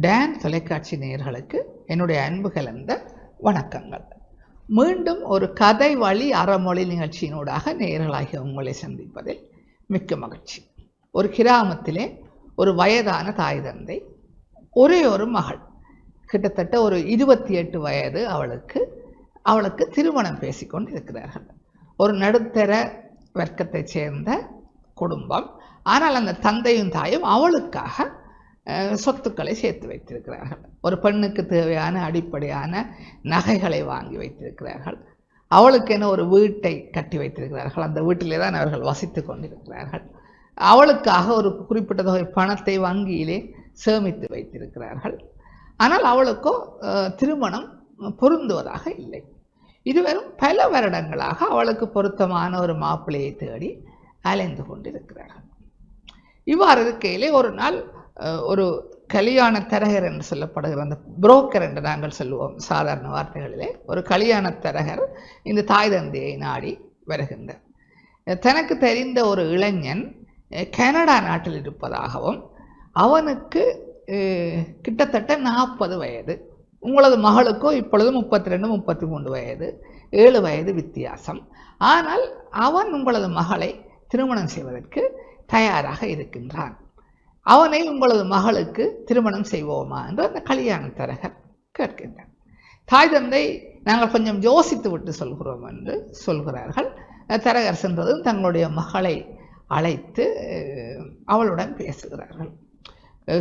Tan தொலைக்காட்சி நேர்களுக்கு என்னுடைய அன்பு கலந்த வணக்கங்கள். மீண்டும் ஒரு கதை வழி அறமொழி நிகழ்ச்சியினூடாக நேயர்களாகிய உங்களை சந்திப்பதில் மிக்க மகிழ்ச்சி. ஒரு கிராமத்திலே ஒரு வயதான தாய் தந்தை ஒரே ஒரு மகள். கிட்டத்தட்ட ஒரு இருபத்தி எட்டு வயது அவளுக்கு அவளுக்கு திருமணம் பேசிக்கொண்டு இருக்கிறார்கள். ஒரு நடுத்தர வர்க்கத்தைச் சேர்ந்த குடும்பம். ஆனால் அந்த தந்தையும் தாயும் அவளுக்காக சொத்துக்களை சேர்த்து வைத்திருக்கிறார்கள். ஒரு பெண்ணுக்கு தேவையான அடிப்படையான நகைகளை வாங்கி வைத்திருக்கிறார்கள். அவளுக்கென ஒரு வீட்டை கட்டி வைத்திருக்கிறார்கள். அந்த வீட்டிலே தான் அவர்கள் வசித்து கொண்டிருக்கிறார்கள். அவளுக்காக ஒரு குறிப்பிட்ட தொகை பணத்தை வங்கியிலே சேமித்து வைத்திருக்கிறார்கள். ஆனால் அவளுக்கோ திருமணம் பொருந்துவதாக இல்லை. இதுவரும் பல வருடங்களாக அவளுக்கு பொருத்தமான ஒரு மாப்பிள்ளையை தேடி அலைந்து கொண்டிருக்கிறார்கள். இவ்வாறு இருக்கையிலே ஒரு நாள் ஒரு கல்யாண தரகர் என்று சொல்லப்படுகிற அந்த புரோக்கர் என்று நாங்கள் சொல்லுவோம் சாதாரண வார்த்தைகளிலே. ஒரு கல்யாண தரகர் இந்த தாய் தந்தையை நாடி வருகின்றார். தனக்கு தெரிந்த ஒரு இளைஞன் கனடா நாட்டில் இருப்பதாகவும் அவனுக்கு கிட்டத்தட்ட நாற்பது வயது. உங்களது மகளுக்கோ இப்பொழுது முப்பத்தி ரெண்டு முப்பத்தி மூன்று வயது. ஏழு வயது வித்தியாசம். ஆனால் அவன் உங்களது மகளை திருமணம் செய்வதற்கு தயாராக இருக்கின்றான். அவனை உங்களது மகளுக்கு திருமணம் செய்வோமா என்று அந்த கல்யாண தரகர் கேட்கின்றான் தாய் தந்தை நாங்கள் கொஞ்சம் யோசித்து விட்டு சொல்கிறோம் என்று சொல்கிறார்கள். தரகர் சென்றதும் தங்களுடைய மகளை அழைத்து அவளுடன் பேசுகிறார்கள்.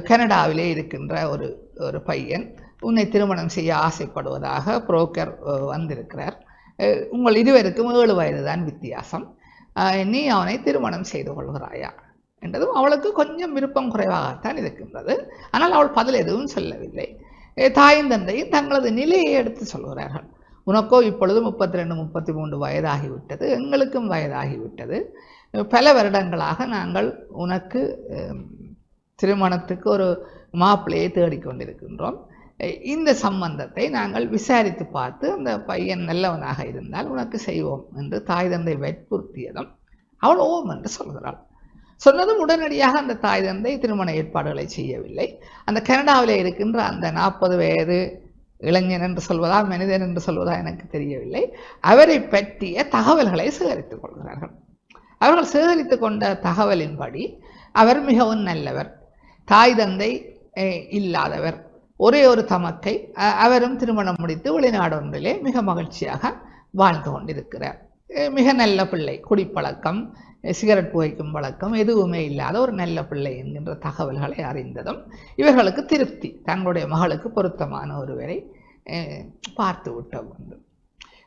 கனடாவிலே இருக்கின்ற ஒரு ஒரு பையன் உன்னை திருமணம் செய்ய ஆசைப்படுவதாக புரோக்கர் வந்திருக்கிறார். உங்கள் இருவருக்கும் ஏழு வயது தான் வித்தியாசம் நீ அவனை திருமணம் செய்து கொள்கிறாயா? என்றதும் அவளுக்கு கொஞ்சம் விருப்பம் குறைவாகத்தான் இருக்கின்றது. ஆனால் அவள் பதில் எதுவும் சொல்லவில்லை. தாயும் தந்தையும் தங்களது நிலையை எடுத்து சொல்கிறார்கள். உனக்கோ இப்பொழுது முப்பத்தி ரெண்டு முப்பத்தி மூன்று வயதாகிவிட்டது. எங்களுக்கும் வயதாகிவிட்டது. பல வருடங்களாக நாங்கள் உனக்கு திருமணத்துக்கு ஒரு மாப்பிள்ளையை தேடிக்கொண்டிருக்கின்றோம். இந்த சம்பந்தத்தை நாங்கள் விசாரித்து பார்த்து அந்த பையன் நல்லவனாக இருந்தால் உனக்கு செய்வோம் என்று தாய் தந்தை வற்புறுத்தியதும் அவள் ஓம் என்று சொல்கிறாள். சொன்னதும் உடனடியாக அந்த தாய் தந்தை திருமண ஏற்பாடுகளை செய்யவில்லை. அந்த கனடாவில் இருக்கின்ற அந்த நாற்பது வயது இளைஞன் என்று சொல்வதா மனிதன் என்று சொல்வதா எனக்கு தெரியவில்லை. அவரை பற்றிய தகவல்களை சேகரித்துக் கொள்கிறார்கள். அவர்கள் சேகரித்து கொண்ட தகவலின்படி அவர் மிகவும் நல்லவர். தாய் தந்தை இல்லாதவர். ஒரே ஒரு தமக்கை. அவரும் திருமணம் முடித்து வெளிநாடு ஒன்றிலே மிக மகிழ்ச்சியாக வாழ்ந்து கொண்டிருக்கிறார். மிக நல்ல பிள்ளை குடிப்பழக்கம் சிகரெட் புகைக்கும் பழக்கம் எதுவுமே இல்லாத ஒரு நல்ல பிள்ளை என்கின்ற தகவல்களை அறிந்ததும் இவர்களுக்கு திருப்தி. தங்களுடைய மகளுக்கு பொருத்தமான ஒருவரை பார்த்து விட்ட உண்டு.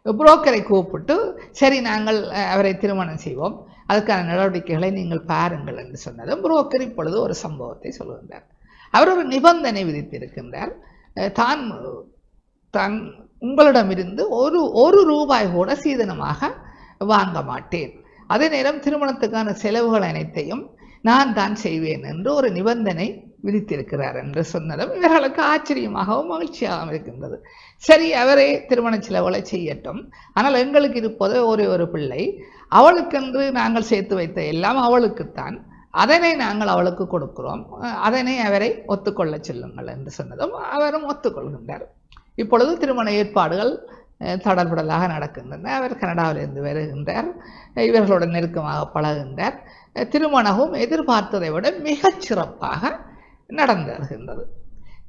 புரோக்கரை கூப்பிட்டு சரி நாங்கள் அவரை திருமணம் செய்வோம். அதுக்கான நடவடிக்கைகளை நீங்கள் பாருங்கள் என்று சொன்னதும் புரோக்கர் இப்பொழுது ஒரு சம்பவத்தை சொல்கின்றார். அவர் ஒரு நிபந்தனை விதித்திருக்கின்றார். தான் தான் உங்களிடமிருந்து ஒரு ஒரு ரூபாய் கூட சீதனமாக வாங்க மாட்டேன் அதே நேரம் திருமணத்துக்கான செலவுகள் அனைத்தையும் நான் தான் செய்வேன் என்று ஒரு நிபந்தனை விதித்திருக்கிறார் என்று சொன்னதும் இவர்களுக்கு ஆச்சரியமாகவும் மகிழ்ச்சியாகவும் இருக்கின்றது. சரி அவரே திருமண செலவுகளை செய்யட்டும். ஆனால் எங்களுக்கு இருப்பது ஒரே ஒரு பிள்ளை. அவளுக்கென்று நாங்கள் சேர்த்து வைத்த எல்லாம் அவளுக்குத்தான். அதனை நாங்கள் அவளுக்கு கொடுக்கிறோம். அதனை அவரை ஒத்துக்கொள்ளச் செல்லுங்கள் என்று சொன்னதும் அவரும் ஒத்துக்கொள்கின்றார். இப்பொழுது திருமண ஏற்பாடுகள் தடல்படலாக நடக்கின்றன. அவர் கனடாவிலிருந்து வருகின்றார். இவர்களுடன் நெருக்கமாக பழகுகின்றார். திருமணமும் எதிர்பார்த்ததை விட மிகச் சிறப்பாக நடந்திருக்கின்றது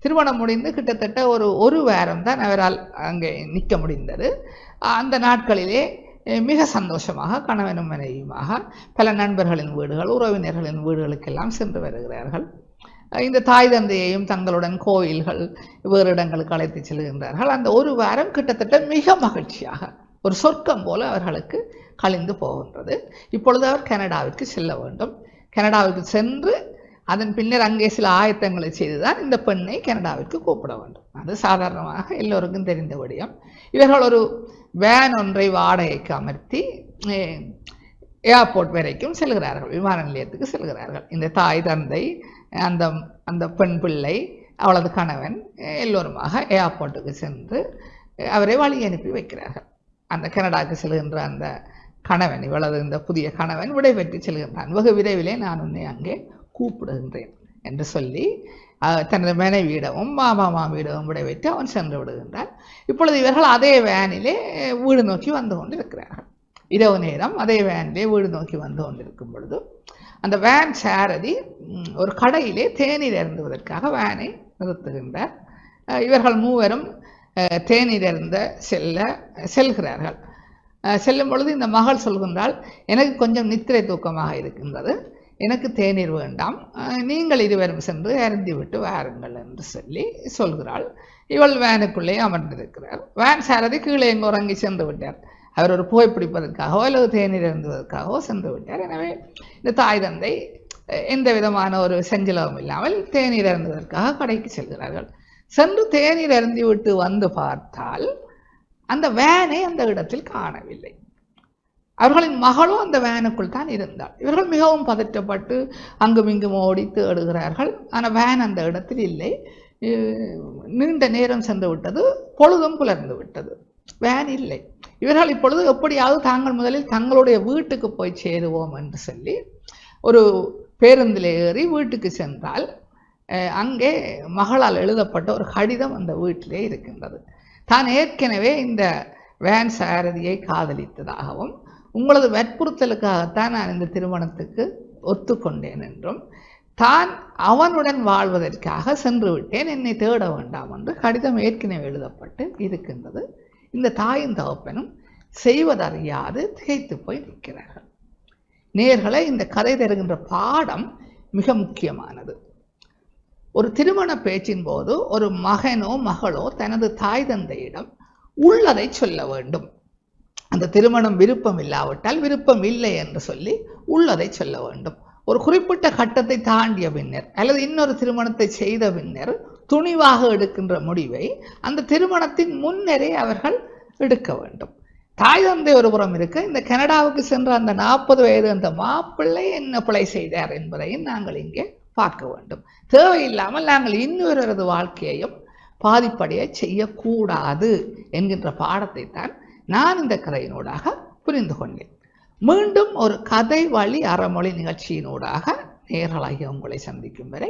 திருமணம் முடிந்து கிட்டத்தட்ட ஒரு ஒரு வாரம் தான் அவரால் அங்கே நிற்க முடிந்தது. அந்த நாட்களிலே மிக சந்தோஷமாக கணவனும் மனைவியுமாக பல நண்பர்களின் வீடுகள் உறவினர்களின் வீடுகளுக்கெல்லாம் சென்று வருகிறார்கள். இந்த தாய் தந்தையையும் தங்களுடன் கோயில்கள் வேறு இடங்களுக்கு அழைத்து செல்கின்றார்கள். அந்த ஒரு வாரம் கிட்டத்தட்ட மிக மகிழ்ச்சியாக ஒரு சொர்க்கம் போல அவர்களுக்கு கழிந்து போகின்றது. இப்பொழுது அவர் கனடாவிற்கு செல்ல வேண்டும். கனடாவிற்கு சென்று அதன் பின்னர் அங்கே சில ஆயத்தங்களை செய்துதான் இந்த பெண்ணை கனடாவிற்கு கூப்பிட வேண்டும். அது சாதாரணமாக எல்லோருக்கும் தெரிந்த விடயம். இவர்கள் ஒரு வேன் ஒன்றை வாடகைக்கு அமர்த்தி ஏர்போர்ட் வரைக்கும் செல்கிறார்கள் விமான நிலையத்துக்கு செல்கிறார்கள். இந்த தாய் தந்தை அந்த அந்த பெண் பிள்ளை அவளது கணவன் எல்லோருமாக ஏர்போர்ட்டுக்கு சென்று அவரை வழி அனுப்பி வைக்கிறார்கள். அந்த கனடாவுக்கு செல்கின்ற அந்த கணவன் இவளது இந்த புதிய கணவன் விடைபெற்று செல்கின்றான். வெகு விரைவிலே நான் உன்னை அங்கே கூப்பிடுகின்றேன் என்று சொல்லி தனது மனைவியிடமும் மாமா மாமியிடமும் விடைபெற்று அவன் சென்று விடுகின்றான். இப்பொழுது இவர்கள் அதே வேனிலே வீடு நோக்கி வந்து கொண்டிருக்கிறார்கள். இரவு நேரம் அதே வேனிலே வீடு நோக்கி வந்து கொண்டிருக்கும் பொழுது அந்த வேன் சாரதி ஒரு கடையிலே தேநீர் அருந்துவதற்காக வேனை நிறுத்துகின்றார். இவர்கள் மூவரும் தேநீர் அருந்த செல்ல செல்கிறார்கள். செல்லும் பொழுது இந்த மகள் சொல்கின்றால் எனக்கு கொஞ்சம் நித்திரை தூக்கமாக இருக்கின்றது. எனக்கு தேநீர் வேண்டாம். நீங்கள் இருவரும் சென்று அருந்திவிட்டு வாருங்கள் என்று சொல்லி சொல்கிறாள். இவள் வேனுக்குள்ளே அமர்ந்திருக்கிறார். வேன் சாரதி கீழே எங்கு உறங்கி சென்று விட்டார். அவர் ஒரு புகைப்பிடிப்பதற்காகவோ அல்லது தேநீர் அருந்துவதற்காகவோ சென்று விட்டார். எனவே இந்த தாய் தந்தை எந்த விதமான ஒரு செஞ்சலவும் இல்லாமல் தேநீர் அருந்துவதற்காக கடைக்கு செல்கிறார்கள். சென்று தேநீர் அருந்தி விட்டு வந்து பார்த்தால் அந்த வேனை அந்த இடத்தில் காணவில்லை. அவர்களின் மகளும் அந்த வேனுக்குள் தான் இருந்தாள். இவர்கள் மிகவும் பதற்றப்பட்டு அங்கும் இங்கும் ஓடி தேடுகிறார்கள். ஆனால் வேன் அந்த இடத்தில் இல்லை. நீண்ட நேரம் சென்று விட்டது பொழுதும் புலர்ந்து விட்டது. வேன் இல்லை. இவர்கள் இப்பொழுது எப்படியாவது தாங்கள் முதலில் தங்களுடைய வீட்டுக்கு போய் சேருவோம் என்று சொல்லி ஒரு பேருந்தில் ஏறி வீட்டுக்கு சென்றால் அங்கே மகளால் எழுதப்பட்ட ஒரு கடிதம் அந்த வீட்டிலே இருக்கின்றது. தான் ஏற்கனவே இந்த வேன் சாரதியை காதலித்ததாகவும் உங்களது வற்புறுத்தலுக்காகத்தான் நான் இந்த திருமணத்துக்கு ஒத்துக்கொண்டேன் என்றும் தான் அவனுடன் வாழ்வதற்காக சென்று விட்டேன் என்னை தேட வேண்டாம் என்று கடிதம் ஏற்கனவே எழுதப்பட்டு இருக்கின்றது. இந்த தாயும் தகப்பனும் செய்வதறியாது திகைத்து போய் நிற்கிறார்கள். நேர்களை இந்த கதை தருகின்ற பாடம் மிக முக்கியமானது. ஒரு திருமண பேச்சின் போது ஒரு மகனோ மகளோ தனது தாய் தந்தையிடம் உள்ளதை சொல்ல வேண்டும். அந்த திருமணம் விருப்பம் இல்லாவிட்டால் விருப்பம் இல்லை என்று சொல்லி உள்ளதை சொல்ல வேண்டும். ஒரு குறிப்பிட்ட கட்டத்தை தாண்டிய பின்னர் அல்லது இன்னொரு திருமணத்தை செய்த பின்னர் துணிவாக எடுக்கின்ற முடிவை அந்த திருமணத்தின் முன்னரே அவர்கள் எடுக்க வேண்டும். தாய் தந்தை ஒரு புறம் இருக்க. இந்த கனடாவுக்கு சென்ற அந்த நாற்பது வயது அந்த மாப்பிள்ளை என்ன பிழை செய்தார் என்பதையும் நாங்கள் இங்கே பார்க்க வேண்டும். தேவையில்லாமல் நாங்கள் இன்னொருவரது வாழ்க்கையையும் பாதிப்படைய செய்யக்கூடாது என்கின்ற பாடத்தை தான் நான் இந்த கதையினூடாக புரிந்து கொண்டேன். மீண்டும் ஒரு கதை வழி அறமொழி நிகழ்ச்சியினூடாக நேரலாகி உங்களை சந்திக்கும் வரை